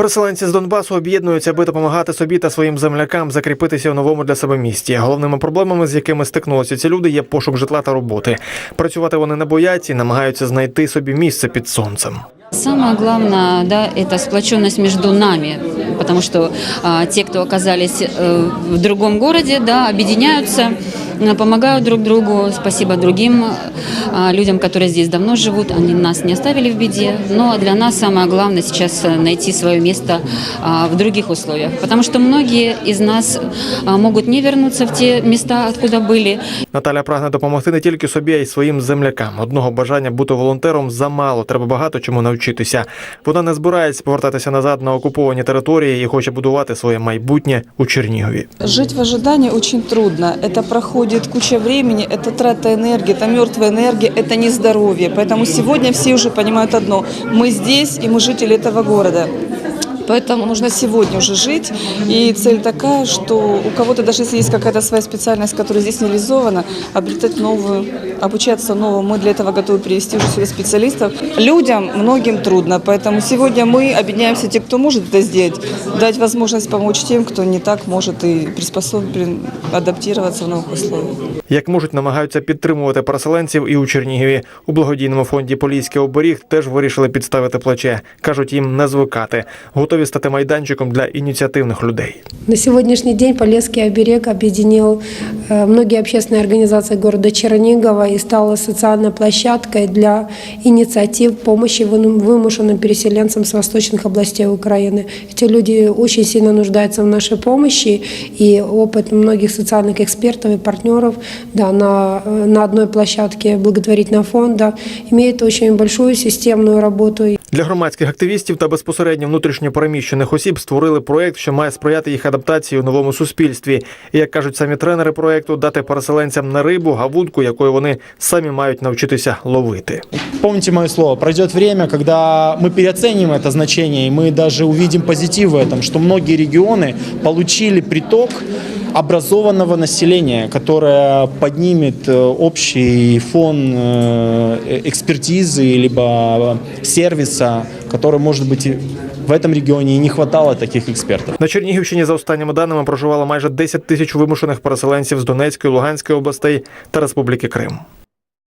Переселенці з Донбасу об'єднуються, аби допомагати собі та своїм землякам закріпитися у новому для себе місті. Головними проблемами, з якими стикнулися ці люди, є пошук житла та роботи. Працювати вони не бояться і намагаються знайти собі місце під сонцем. Самое главное, да, это сплоченность между нами, потому что а, те, кто оказались э, в другом городе, да, объединяются, э, помогают друг другу. Спасибо другим а, людям, которые здесь давно живут, они нас не оставили в беде. Но для нас самое главное сейчас э, найти свое место а, в других условиях, потому что многие из нас а, могут не вернуться в те места, откуда были, Наталя прагне допомогти не тільки собі, а й своїм землякам. Одного бажання бути волонтером замало. Треба багато чому навчитися. Вона не збирається повертатися назад на окуповані території і хоче будувати своє майбутнє у Чернігові. Жить в ожидании очень трудно. Это проходит куча времени, это трата энергии, это мертвая энергия, это не здоровье. Поэтому сегодня все уже понимают одно. Мы здесь, и мы жители этого города. Поэтому нужно сегодня уже жить. И цель такая, что у кого-то, даже если есть какая-то своя специальность, которая здесь не реализована, обретать новую, обучаться новому. Мы для этого готовы привести уже сюда специалистов. Людям, многим трудно. Поэтому сегодня мы объединяемся, те, кто может это сделать, дать возможность помочь тем, кто не так может и приспособлен адаптироваться в новых условиях. Як можуть, намагаються підтримувати переселенців і у Чернігові. У благодійному фонді Поліський оберіг теж вирішили підставити плече. кажуть їм не звикати, готові стати майданчиком для ініціативних людей. На сегодняшний день Полесский оберег объединил э, многие общественные организации города Чернигова и стал социальной площадкой для инициатив помощи вынум- вымышленным переселенцам с восточных областей Украины. Эти люди очень сильно нуждаются в нашей помощи, и опыт многих социальных экспертов и партнеров да, на, э, на одной площадке благотворительного фонда имеет очень большую системную работу. Для громадських активістів та безпосередньо внутрішньо переміщених осіб створили проєкт, що має сприяти їх адаптації у новому суспільстві. І як кажуть самі тренери проєкту, дати переселенцям не рибу, а вудку, якою вони самі мають навчитися ловити. Помните мое слово, пройдет время, когда мы переоценим это значение, и мы даже увидим позитив в этом, что многие регионы получили приток образованного населения, которое поднимет э, общий фон э, экспертизы либо сервиса, который, может быть, и в этом регионе и не хватало таких экспертов. На Чернігівщині за останніми даними проживало майже 10 тисяч вимушених переселенців з Донецької, Луганської областей та Республіки Крим.